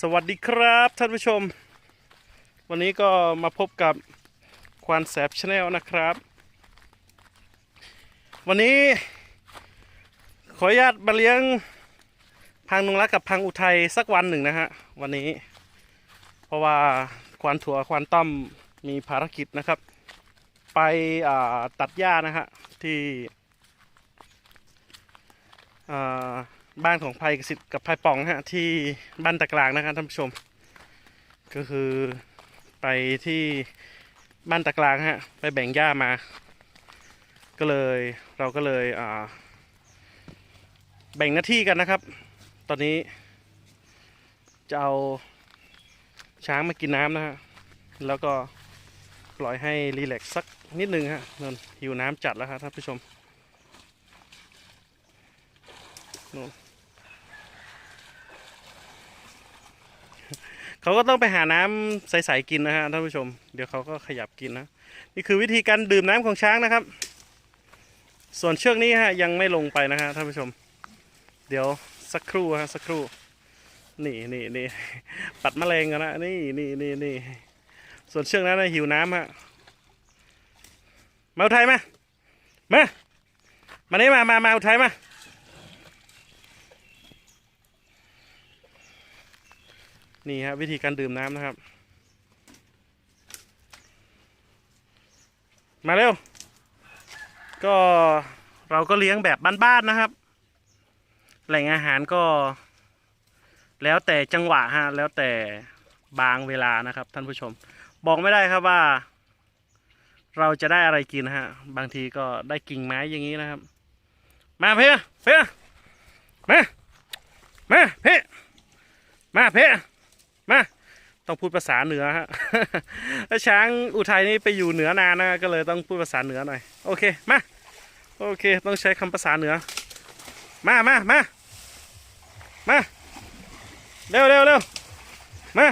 สวัสดีครับท่านผู้ชม วันนี้ก็มาพบกับควานแสบชาแนลนะครับ วันนี้ ขออนุญาตมาเลี้ยงพังนุงรักกับพังอุทัยสักวันหนึ่งนะฮะวันนี้ เพราะว่าควานถั่วควานต้อมมีภารกิจนะครับ ไปตัดหญ้านะฮะที่ บ้านของไพกสิทธิ์กับไพปองฮะที่บ้านตะกลางนะครับท่านผู้ชม ก็คือไปที่บ้านตะกลางฮะไปแบ่งหญ้ามา ก็เลยเราก็เลยอ่าแบ่งหน้าที่กันนะครับ ตอนนี้จะเอาช้างมากินน้ำนะฮะแล้วก็ปล่อยให้รีแลกซ์สักนิดนึงฮะนนหิวน้ำจัดแล้วครับท่านผู้ชมนู่น เขาก็ต้องไปหาน้ำใสๆกินนะฮะท่านผู้ชม เดี๋ยวเขาก็ขยับกินนะนี่คือวิธีการดื่มน้ำของช้างนะครับ ส่วนเชือกนี้ฮะยังไม่ลงไปนะฮะท่านผู้ชม เดี๋ยวสักครู่ฮะสักครู่ นี่นี่นี่ปัดแมลงกันนะนี่นี่นี่นี่ส่วนเชือกนั้นนะหิวน้ำฮะมาอุทัยมามามานี่มามามาอุทัยมา นี่ฮะวิธีการดื่มน้ำนะครับ มาเร็ว ก็เราก็เลี้ยงแบบบ้านๆนะครับ แหล่งอาหารก็ แล้วแต่จังหวะฮะแล้วแต่บางเวลานะครับ ท่านผู้ชม บอกไม่ได้ครับว่า เราจะได้อะไรกินฮะ บางทีก็ได้กิ่งไม้อย่างนี้นะครับ มาเพื่อเพื่อมามาเพื่อมาเพื่อ มาต้องพูดภาษาเหนือฮะแล้วช้างอุทัยนี่ไปอยู่เหนือนานนะก็เลยต้องพูดภาษาเหนือหน่อย โอเค มา โอเค ต้องใช้คำภาษาเหนือ มามามามา เร็วเร็วเร็วมา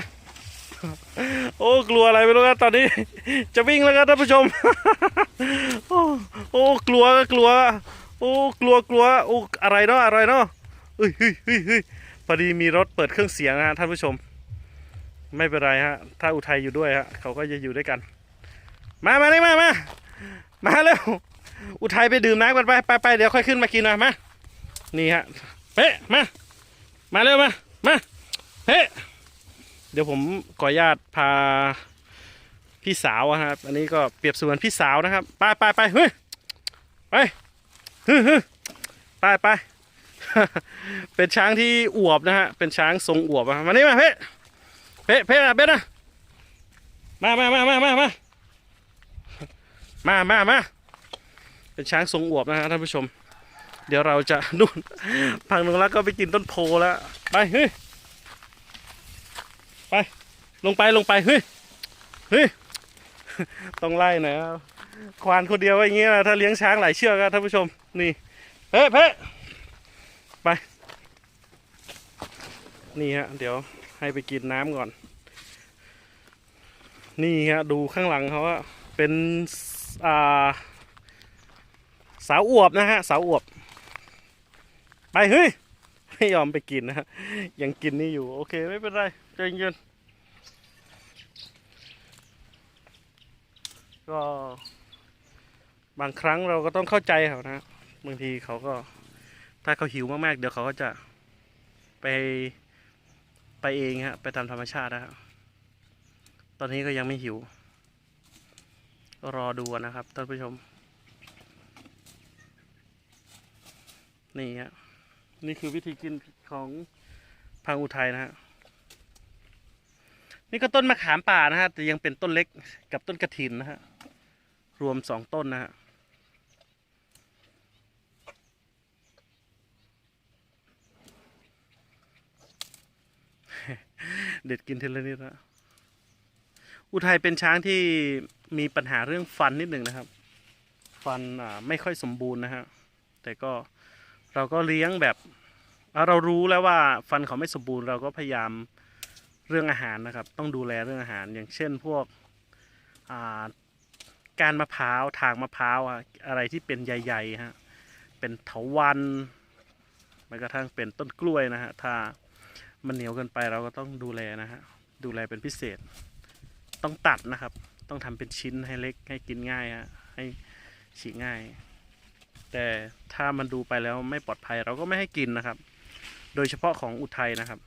โอ้ กลัวอะไรไม่รู้ครับตอนนี้ จะวิ่งแล้วครับท่านผู้ชม โอ้โอ้กลัวก็กลัว โอ้ กลัวกลัว โอ้ อะไรเนาะ อะไรเนาะเฮ้ยเฮ้ยเฮ้ยเฮ้ยพอดีมีรถเปิดเครื่องเสียงนะท่านผู้ชม ไม่เป็นไรฮะ ถ้าอุทัยอยู่ด้วยฮะเขาก็จะอยู่ด้วยกัน มามาเลยมามามาเร็วอุทัยไปดื่มน้ำกันไปไปไปเดี๋ยวค่อยขึ้นมากินนะมานี่ฮะเป๊ะมา มาเร็วมามาเป๊ะเดี๋ยวผมขออนุญาตพาพี่สาวอะครับ อันนี้ก็เปรียบเสมือนพี่สาวนะครับไปไปไปเฮ้ยไปฮึฮึไปไปเป็นช้างที่อวบนะฮะเป็นช้างทรงอวบมานี่มาเป๊ะ เพ่เพ่อะเบ็ดนะมามามามามามามามามาเป็นช้างทรงอวบนะฮะท่านผู้ชม เดี๋ยวเราจะนู่นพังลงแล้วก็ไปกินต้นโพแล้วไปเฮ้ยไปลงไปลงไปเฮ้ยเฮ้ยต้องไล่หน่อยครับควานคนเดียวอย่างเงี้ยนะถ้าเลี้ยงช้างหลายเชือกอะท่านผู้ชมนี่เพ่เพ่ไปนี่ฮะเดี๋ยว ให้ไปกินน้ำก่อน นี่ฮะดูข้างหลังเขาว่าเป็นอ่าสาวอวบนะฮะสาวอวบ ไปเฮ้ยไม่ยอมไปกินนะฮะยังกินนี่อยู่ โอเคไม่เป็นไรใจเย็นก็บางครั้งเราก็ต้องเข้าใจเขานะบางทีเขาก็ถ้าเขาหิวมากๆ เดี๋ยวเขาก็จะไป ไปเองฮะ ไปตามธรรมชาตินะฮะตอนนี้ก็ยังไม่หิว รอดูนะครับท่านผู้ชม นี่ฮะ นี่คือวิธีกินของพังอุทัยนะฮะ นี่ก็ต้นมะขามป่านะฮะ แต่ยังเป็นต้นเล็กกับต้นกระถินนะฮะ รวมสองต้นนะฮะ เด็ดกินเทีลนิดนะอุทัยเป็นช้างที่มีปัญหาเรื่องฟันนิดหนึ่งนะครับ ฟันไม่ค่อยสมบูรณ์นะฮะแต่ก็เราก็เลี้ยงแบบเรารู้แล้วว่าฟันเขาไม่สมบูรณ์เราก็พยายามเรื่องอาหารนะครับ ต้องดูแลเรื่องอาหารอย่างเช่นพวกการมะพร้าวทางมะพร้าวอะอะไรที่เป็นใหญ่ๆฮะเป็นเถาวันแม้กระทั่งเป็นต้นกล้วยนะฮะถ้า มันเหนียวเกินไปเราก็ต้องดูแลนะฮะดูแลเป็นพิเศษ ต้องตัดนะครับ ต้องทำเป็นชิ้นให้เล็กให้กินง่ายฮะให้ฉีกง่าย แต่ถ้ามันดูไปแล้วไม่ปลอดภัยเราก็ไม่ให้กินนะครับ โดยเฉพาะของอุทัยนะครับ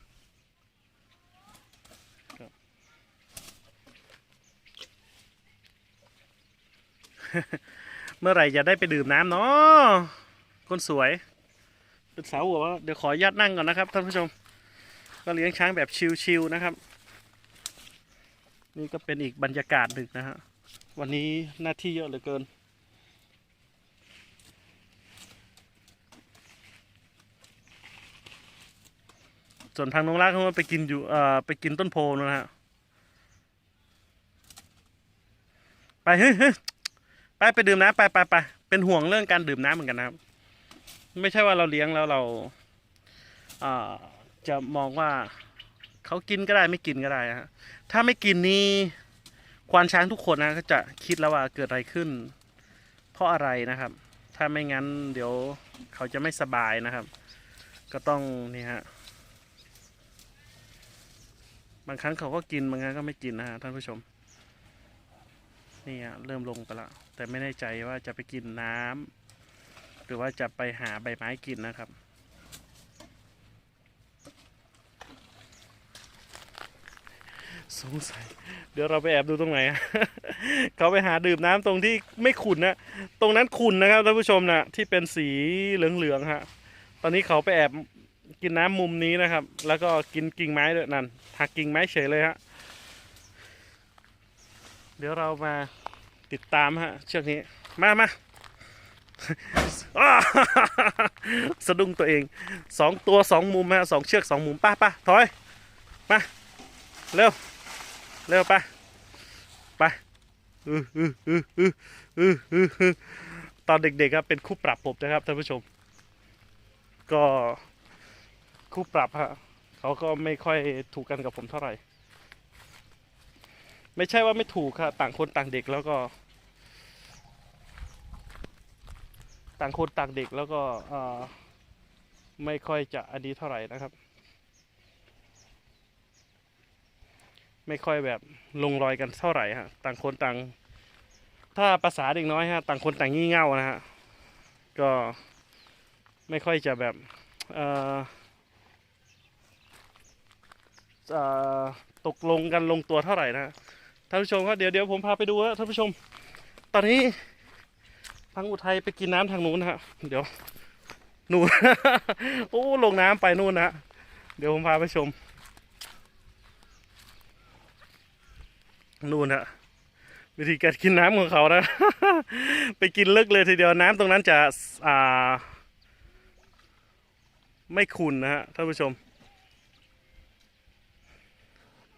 เมื่อไหร่จะได้ไปดื่มน้ำเนาะคนสวยเป็นสาวหัวว่าเดี๋ยวขออนุญาตนั่งก่อนนะครับท่านผู้ชม ก็เลี้ยงช้างแบบชิลๆนะครับ นี่ก็เป็นอีกบรรยากาศหนึ่งนะฮะวันนี้หน้าที่เยอะเหลือเกิน ส่วนทางน้องรักเขาไปกินอยู่เอ่อไปกินต้นโพนะฮะไปเฮ้ยเฮ้ยไปไปดื่มน้ำไปไปไปเป็นห่วงเรื่องการดื่มน้ำเหมือนกันนะครับ ไม่ใช่ว่าเราเลี้ยงแล้วเราอ่า จะมองว่าเขากินก็ได้ไม่กินก็ได้ฮะถ้าไม่กินนี่ควานช้างทุกคนนะก็จะคิดแล้วว่าเกิดอะไรขึ้น เพราะอะไรนะครับ ถ้าไม่งั้นเดี๋ยวเขาจะไม่สบายนะครับ ก็ต้องนี่ฮะบางครั้งเขาก็กินบางครั้งก็ไม่กินนะฮะท่านผู้ชมนี่ฮะเริ่มลงไปล้วแต่ไม่แน่ใจว่าจะไปกินน้ำหรือว่าจะไปหาใบไม้กินนะครับ สงสัย เดี๋ยวเราไปแอบดูตรงไหนอะเขาไปหาดื่มน้ำตรงที่ไม่ขุ่นนะตรงนั้นขุ่นนะครับท่านผู้ชมนะที่เป็นสีเหลืองๆฮะตอนนี้เขาไปแอบกินน้ำมุมนี้นะครับ แล้วก็กินกิ่งไม้ด้วยนั่นหักกิ่งไม้เฉยเลยฮะเดี๋ยวเรามาติดตามฮะเชือกนี้มามาสะดุ้งตัวเองสองตัวสองมุมฮะสองเชือกสองมุมป้าป้าถอย มา เร็ว เร็วไปไปอื้ออื้ออื้ออื้ออื้ออื้ออื้อตอนเด็กๆครับเป็นคู่ปรับผมนะครับท่านผู้ชม ก็คู่ปรับฮะเขาก็ไม่ค่อยถูกกันกับผมเท่าไหร่ ไม่ใช่ว่าไม่ถูกครับต่างคนต่างเด็กแล้วก็ ต่างคนต่างเด็กแล้วก็ไม่ค่อยจะอันนี้เท่าไหร่นะครับ ไม่ค่อยแบบลงรอยกันเท่าไหร่ฮะต่างคนต่าง ถ้าภาษาเด็กน้อยฮะต่างคนต่างงี่เง่านะฮะก็ไม่ค่อยจะแบบเอ่อตกลงกันลงตัวเท่าไหร่นะฮะท่านผู้ชมครับเดี๋ยวเดี๋ยวผมพาไปดูฮะท่านผู้ชม ตอนนี้ทางอุทัยไปกินน้ำทางนู้นนะฮะเดี๋ยวนู่นโอ้ลงน้ำไปนู่นนะฮะเดี๋ยวผมพาไปชม นู่นฮะวิธีการกินน้ำของเขานะ ไปกินลึกเลยทีเดียวน้ำตรงนั้นจะอ่า ไม่ขุ่นนะฮะท่านผู้ชม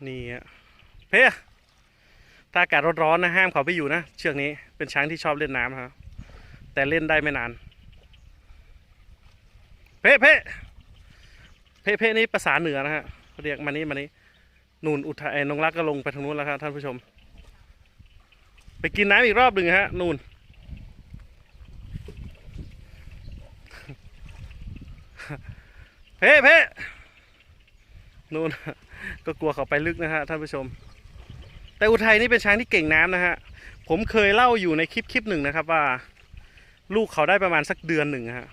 นี่ฮะเพ่ถ้าอากาศร้อนๆนะห้ามเขาไปอยู่นะเชือกนี้เป็นช้างที่ชอบเล่นน้ำครับแต่เล่นได้ไม่นาน เพ่เพ่เพ่เพ่นี่ภาษาเหนือนะฮะเขาเรียกมานี้มานี้ นูนอุทัยเอ้ยนงรักก็ลงไปทางนู้นแล้วครับท่านผู้ชม ไปกินน้ำอีกรอบหนึ่งฮะ นูนเพ่เพ่นูนก็กลัวเขาไปลึกนะฮะท่านผู้ชม แต่อุทัยนี่เป็นช้างที่เก่งน้ำนะฮะ ผมเคยเล่าอยู่ในคลิปคลิปหนึ่งนะครับว่า ลูกเขาได้ประมาณสักเดือนหนึ่งฮะ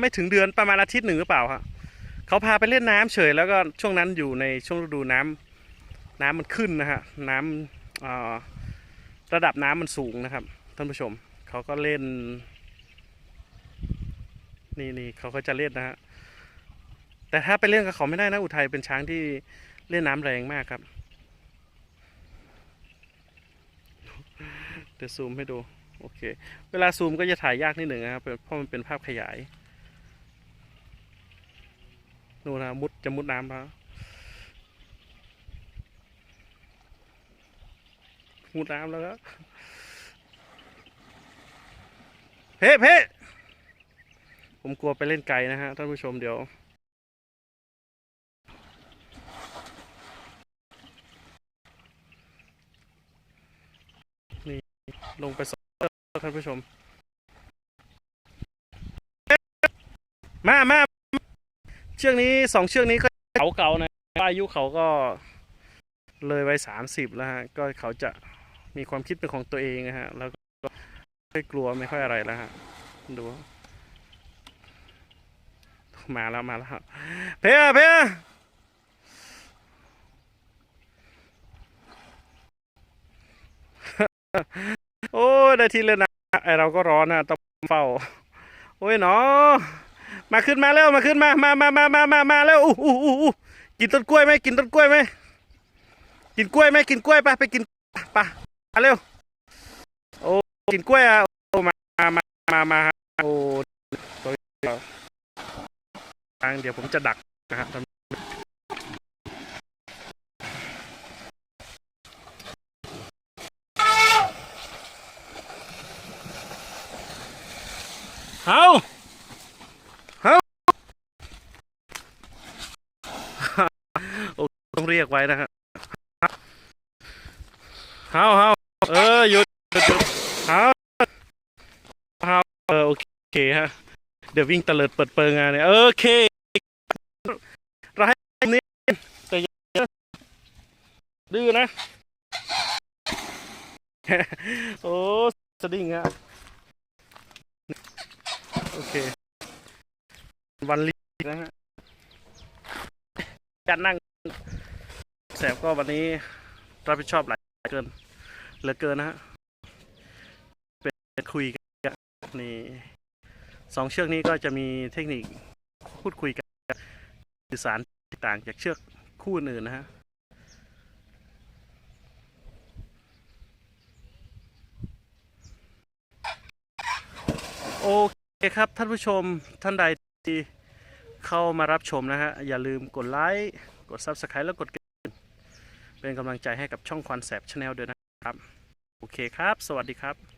ไม่ถึงเดือนประมาณอาทิตย์หนึ่งหรือเปล่าฮะ เขาพาไปเล่นน้ำเฉย แล้วก็ช่วงนั้นอยู่ในช่วงฤดูน้ำน้ำมันขึ้นนะฮะน้ำระดับน้ำมันสูงนะครับ ท่านผู้ชมเขาก็เล่น นี่นี่เขาก็จะเล่นนะฮะแต่ถ้าไปเล่นกับเขาไม่ได้นะอุทัยเป็นช้างที่เล่นน้ำแรงมากครับเดี๋ยวซูมให้ดูโอเค เวลาซูมก็จะถ่ายยากนิดหนึ่งนะครับเพราะมันเป็นภาพขยาย นู่นะมุดจะมุดน้ำแล้วมุดน้ำแล้วครับเพ่เพ่ผมกลัวไปเล่นไกลนะฮะท่านผู้ชมเดี๋ยวนี่ลงไปสองท่านผู้ชม มามา เชือกนี้สองเชือกนี้ก็เขาเก่านะอายุเขาก็เลยไว้สามสิบแล้วฮะก็เขาจะมีความคิดเป็นของตัวเองนะฮะแล้วก็ไม่กลัวไม่ค่อยอะไรแล้วฮะดูมาแล้วมาแล้วเพียเพียโอ้ได้ทีเลยนะไอเราก็ร้อนนะต้องเฝ้า โอ้ยเนาะ มาขึ้นมาแล้วมาขึ้นมามามามามามามาแล้วอู้อู้อู้อู้กินต้นกล้วยไหมกินต้นกล้วยไหมกินกล้วยไหมกินกล้วยไปไปกินไปมาเร็วโอ้กินกล้วยอะโอ้มามามามาโอ้ตัวเดียวทางเดี๋ยวผมจะดักนะฮะเอาเอาโอ้ต้อง เรียกไว้นะฮะเอาเอาเออหยุดหยุดหยุดเอาเอาเออโอเคฮะ เดี๋ยววิ่งเตลิดเปิดเปิงงานเนี่ยโอเคเราให้นี้แต่อย่าดื้อนะ โอ้สดิ้งอะโอเค วันลีนะฮะการนั่ง แสบก็วันนี้รับผิดชอบหลายเกินเหลือเกินนะฮะเป็นคุยกันนี่สองเชือกนี้ก็จะมีเทคนิคพูดคุยกันสื่อสารต่างจากเชือกคู่อื่นนะฮะโอเคครับท่านผู้ชมท่านใดที่เข้ามารับชมนะฮะ อย่าลืมกดไลค์ กด Subscribe แล้วกด เป็นกำลังใจให้กับช่องควันแสบชาแนลด้วยนะครับ โอเคครับ สวัสดีครับ